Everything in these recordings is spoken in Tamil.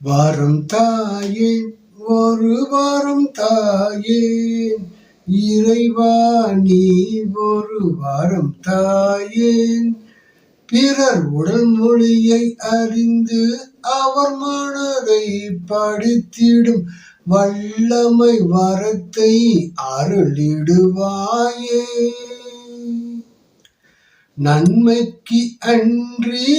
வாரம் தாயே ஒரு வாரம் தாயே. இறைவா நீ ஒரு வாரம் தாயேன் பிறர் உடல் மொழியை அறிந்து அவர் மனதை படித்திடும். வல்லமை வரத்தை அருளிடுவாயே. நன்மைக்கு அன்றி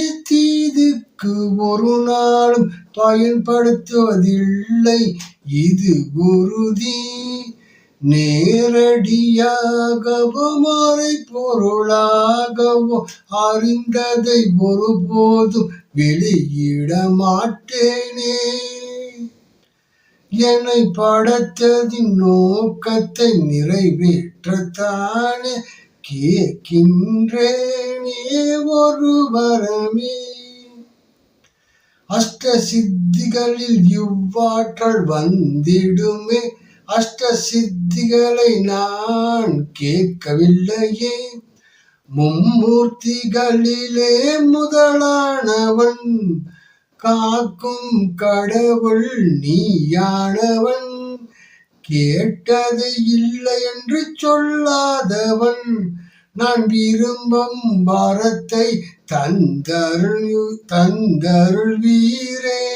தீதுக்கு ஒரு நாளும் பயன்படுத்துவதில்லை. இது உறுதி. நேரடியாகவோ மறை பொருளாகவோ அறிந்ததை ஒருபோதும் வெளியிட மாட்டேனே. என்னை படைத்ததின் நோக்கத்தை நிறைவேற்றத்தானே கேட்கின்றேனே ஒரு வரமே அஷ்ட சித்திகளில் இவ்வாற்றல் வந்திடுமே. அஷ்ட சித்திகளை நான் கேட்கவில்லையே. மும்மூர்த்திகளிலே முதலானவன். காக்கும் கடவுள் நீயானவன். கேட்டது இல்லை என்று சொல்லாதவன். நான் விரும்பும் பாரத்தை தந்தருள் தந்தருள் வீரே.